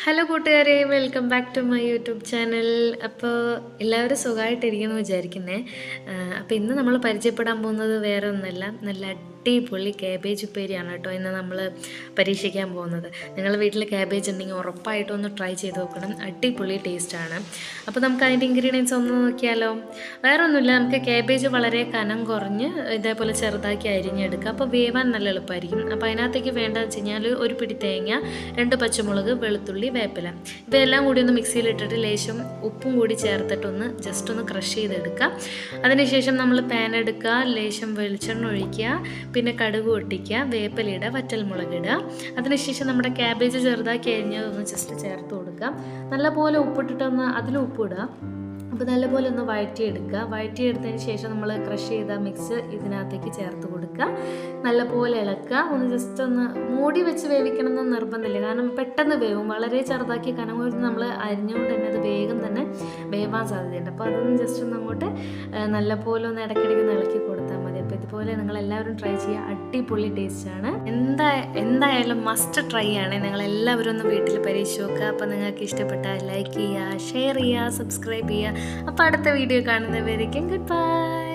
Hello കൂട്ടുകാരെ. Welcome back to my YouTube channel അപ്പോൾ എല്ലാവരും സുഖമായിട്ടിരിക്കുന്നു വിചാരിക്കുന്നേ. അപ്പോൾ ഇന്ന് നമ്മൾ പരിചയപ്പെടാൻ പോകുന്നത് വേറെ ഒന്നല്ല. നല്ല അടിപൊളി കാബേജ് ഉപ്പേരിയാണ് കേട്ടോ ഇന്ന് നമ്മൾ പരീക്ഷിക്കാൻ പോകുന്നത്. നിങ്ങൾ വീട്ടിൽ കാബേജ് ഉണ്ടെങ്കിൽ ഉറപ്പായിട്ടും ഒന്ന് ട്രൈ ചെയ്ത് നോക്കണം. അടിപൊളി ടേസ്റ്റാണ് അപ്പോൾ നമുക്ക് അതിന്റെ ഇൻഗ്രീഡിയൻസ് ഒന്ന് നോക്കിയാലോ? വേറെ ഒന്നുമില്ല. നമുക്ക് കാബേജ് വളരെ കനം കുറഞ്ഞ് ഇതേപോലെ ചെറുതാക്കി അരിഞ്ഞെടുക്കുക അപ്പോൾ വേവാൻ നല്ല എളുപ്പമായിരിക്കും. അപ്പോൾ അതിനകത്തേക്ക് വേണ്ടതെന്ന് വെച്ച് കഴിഞ്ഞാൽ ഒരു പിടി തേങ്ങ രണ്ട് പച്ചമുളക് വെളുത്തുള്ളി വേപ്പില. ഇവയെല്ലാം കൂടി ഒന്ന് മിക്സിയിൽ ഇട്ടിട്ട് ലേശം ഉപ്പും കൂടി ചേർത്തിട്ടൊന്ന് ജസ്റ്റ് ഒന്ന് ക്രഷ് ചെയ്തെടുക്കുക. അതിനുശേഷം നമ്മൾ പാൻ എടുക്കുക ലേശം വെളിച്ചെണ്ണ ഒഴിക്കുക പിന്നെ കടുക് പൊട്ടിക്കുക വേപ്പിലിടുക വറ്റൽമുളക് ഇടുക. അതിനുശേഷം നമ്മുടെ ക്യാബേജ് ചെറുതാക്കി അരിഞ്ഞതൊന്ന് ജസ്റ്റ് ചേർത്ത് കൊടുക്കുക. നല്ലപോലെ ഉപ്പിട്ടിട്ടൊന്ന് അതിൽ ഉപ്പിടുക അപ്പോൾ നല്ലപോലെ ഒന്ന് വഴറ്റിയെടുക്കുക. വഴറ്റിയെടുത്തതിന് ശേഷം നമ്മൾ ക്രഷ് ചെയ്ത മിക്സ് ഇതിനകത്തേക്ക് ചേർത്ത് കൊടുക്കുക. നല്ലപോലെ ഇളക്കുക. ഒന്ന് ജസ്റ്റ് ഒന്ന് മൂടി വെച്ച് വേവിക്കണം എന്ന് നിർബന്ധമില്ല. കാരണം പെട്ടെന്ന് വേവും. വളരെ ചെറുതാക്കി കനം കുറച്ച് നമ്മൾ അരിഞ്ഞുകൊണ്ട് തന്നെ അത് വേഗം തന്നെ വേവാൻ സാധ്യതയുണ്ട്. അപ്പോൾ അതൊന്ന് ജസ്റ്റ് ഒന്ന് അങ്ങോട്ട് നല്ലപോലെ ഒന്ന് ഇടയ്ക്കിടയ്ക്ക് ഇളക്കി കൊടുത്താൽ മതി. അപ്പോൾ ഇതുപോലെ നിങ്ങൾ എല്ലാവരും ട്രൈ ചെയ്യുക. അടിപൊളി ടേസ്റ്റാണ് എന്താ എന്തായാലും മസ്റ്റ് ട്രൈ ആണ്. നിങ്ങൾ എല്ലാവരും ഒന്ന് വീട്ടിൽ പരീക്ഷിച്ച് നോക്കുക. അപ്പോൾ നിങ്ങൾക്ക് ഇഷ്ടപ്പെട്ടാൽ ലൈക്ക് ചെയ്യുക ഷെയർ ചെയ്യുക സബ്സ്ക്രൈബ് ചെയ്യുക. അപ്പോൾ അടുത്ത വീഡിയോ കാണുന്നവരേക്കും ഗുഡ് ബൈ